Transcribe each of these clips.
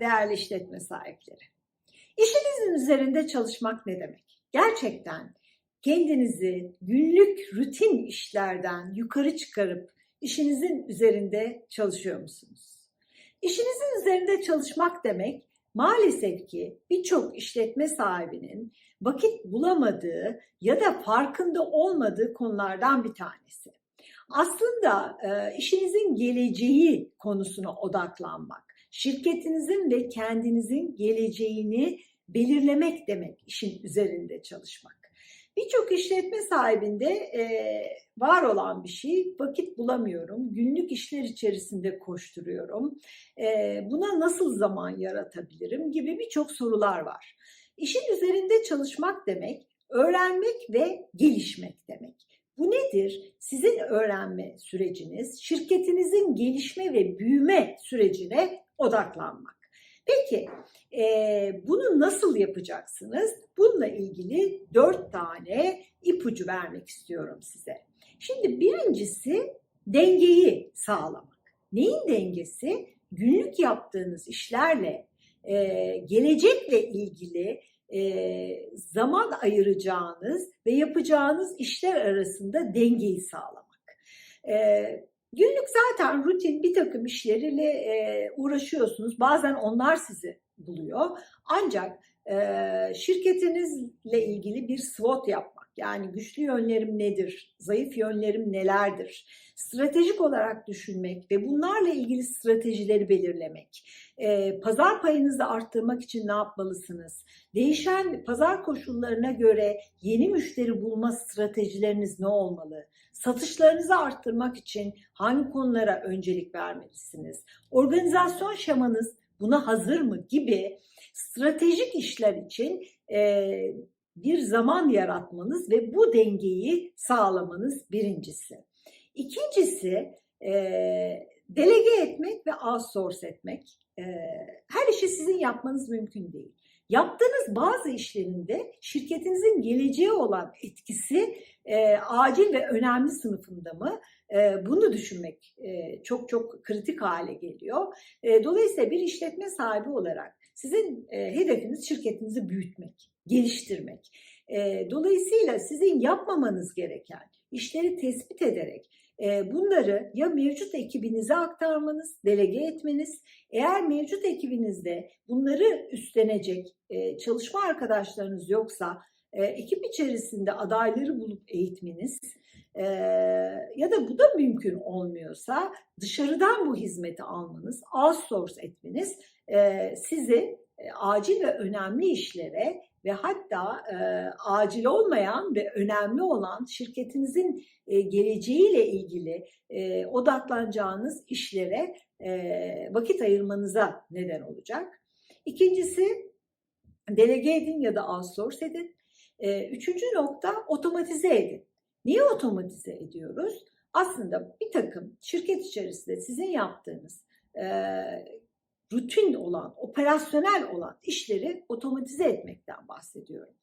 Değerli işletme sahipleri. İşinizin üzerinde çalışmak ne demek? Gerçekten kendinizi günlük rutin işlerden yukarı çıkarıp işinizin üzerinde çalışıyor musunuz? İşinizin üzerinde çalışmak demek maalesef ki birçok işletme sahibinin vakit bulamadığı ya da farkında olmadığı konulardan bir tanesi. Aslında e, işinizin geleceği konusuna odaklanmak, şirketinizin ve kendinizin geleceğini belirlemek demek işin üzerinde çalışmak. Birçok işletme sahibinde e, var olan bir şey vakit bulamıyorum, günlük işler içerisinde koşturuyorum, e, buna nasıl zaman yaratabilirim gibi birçok sorular var. İşin üzerinde çalışmak demek, öğrenmek ve gelişmek demek. Bu nedir? Sizin öğrenme süreciniz, şirketinizin gelişme ve büyüme sürecine odaklanmak. Peki e, bunu nasıl yapacaksınız? Bununla ilgili dört tane ipucu vermek istiyorum size. Şimdi birincisi dengeyi sağlamak. Neyin dengesi? Günlük yaptığınız işlerle e, gelecekle ilgili e, zaman ayıracağınız ve yapacağınız işler arasında dengeyi sağlamak. E, günlük zaten rutin bir takım işleriyle e, uğraşıyorsunuz. Bazen onlar sizi buluyor. Ancak e, şirketinizle ilgili bir SWOT yapmak, yani güçlü yönlerim nedir, zayıf yönlerim nelerdir, stratejik olarak düşünmek ve bunlarla ilgili stratejileri belirlemek, e, pazar payınızı arttırmak için ne yapmalısınız, değişen pazar koşullarına göre yeni müşteri bulma stratejileriniz ne olmalı, satışlarınızı arttırmak için hangi konulara öncelik vermelisiniz, organizasyon şemanız buna hazır mı? Gibi stratejik işler için e, bir zaman yaratmanız ve bu dengeyi sağlamanız birincisi. İkincisi e, delege etmek ve outsource etmek. E, her işi sizin yapmanız mümkün değil. Yaptığınız bazı işlerinde şirketinizin geleceğe olan etkisi e, acil ve önemli sınıfında mı? E, bunu düşünmek e, çok çok kritik hale geliyor. E, dolayısıyla bir işletme sahibi olarak sizin e, hedefiniz şirketinizi büyütmek, geliştirmek. E, dolayısıyla sizin yapmamanız gereken işleri tespit ederek e, bunları ya mevcut ekibinize aktarmanız, delege etmeniz, eğer mevcut ekibinizde bunları üstlenecek e, çalışma arkadaşlarınız yoksa e, ekip içerisinde adayları bulup eğitmeniz e, ya da bu da mümkün olmuyorsa dışarıdan bu hizmeti almanız, outsource etmeniz e, sizi acil ve önemli işlere ve hatta e, acil olmayan ve önemli olan şirketinizin e, geleceğiyle ilgili e, odaklanacağınız işlere e, vakit ayırmanıza neden olacak. İkincisi delege edin ya da outsource edin. E, üçüncü nokta otomatize edin. Niye otomatize ediyoruz? Aslında bir takım şirket içerisinde sizin yaptığınız e, rutin olan, operasyonel olan işleri otomatize etmekten bahsediyorum.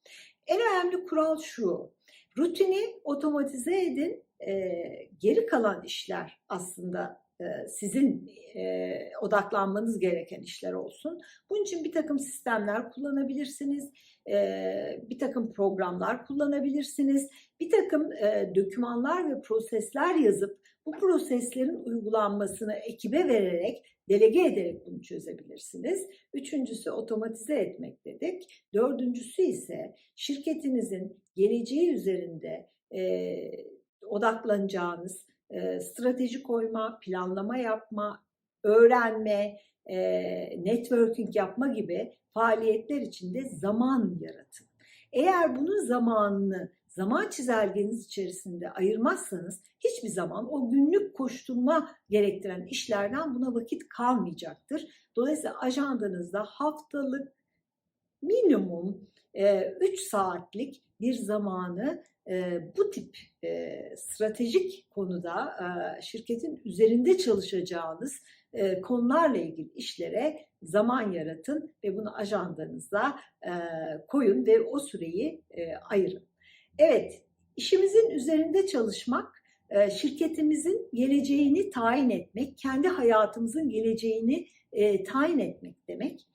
En önemli kural şu, rutini otomatize edin, e, geri kalan işler aslında sizin e, odaklanmanız gereken işler olsun. Bunun için bir takım sistemler kullanabilirsiniz, e, bir takım programlar kullanabilirsiniz, bir takım e, dokümanlar ve prosesler yazıp bu proseslerin uygulanmasını ekibe vererek, delege ederek bunu çözebilirsiniz. Üçüncüsü otomatize etmek dedik. Dördüncüsü ise şirketinizin geleceği üzerinde e, odaklanacağınız e, strateji koyma, planlama yapma, öğrenme, e, networking yapma gibi faaliyetler içinde zaman yaratın. Eğer bunun zamanını zaman çizelgeniz içerisinde ayırmazsanız hiçbir zaman o günlük koşturma gerektiren işlerden buna vakit kalmayacaktır. Dolayısıyla ajandanızda haftalık minimum 3 saatlik bir zamanı bu tip stratejik konuda şirketin üzerinde çalışacağınız konularla ilgili işlere zaman yaratın ve bunu ajandanıza koyun ve o süreyi ayırın. Evet, işimizin üzerinde çalışmak şirketimizin geleceğini tayin etmek, kendi hayatımızın geleceğini tayin etmek demek.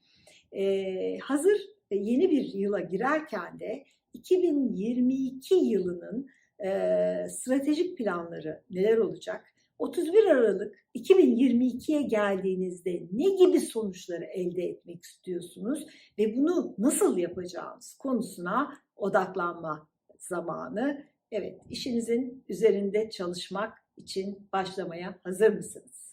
Hazır yeni bir yıla girerken de 2022 yılının e, stratejik planları neler olacak? 31 Aralık 2022'ye geldiğinizde ne gibi sonuçları elde etmek istiyorsunuz ve bunu nasıl yapacağınız konusuna odaklanma zamanı. Evet, işinizin üzerinde çalışmak için başlamaya hazır mısınız?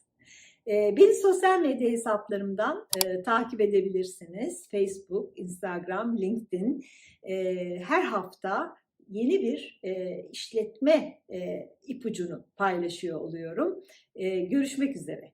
Ee, Beni sosyal medya hesaplarımdan e, takip edebilirsiniz. Facebook, Instagram, LinkedIn. E, her hafta yeni bir e, işletme e, ipucunu paylaşıyor oluyorum. E, görüşmek üzere.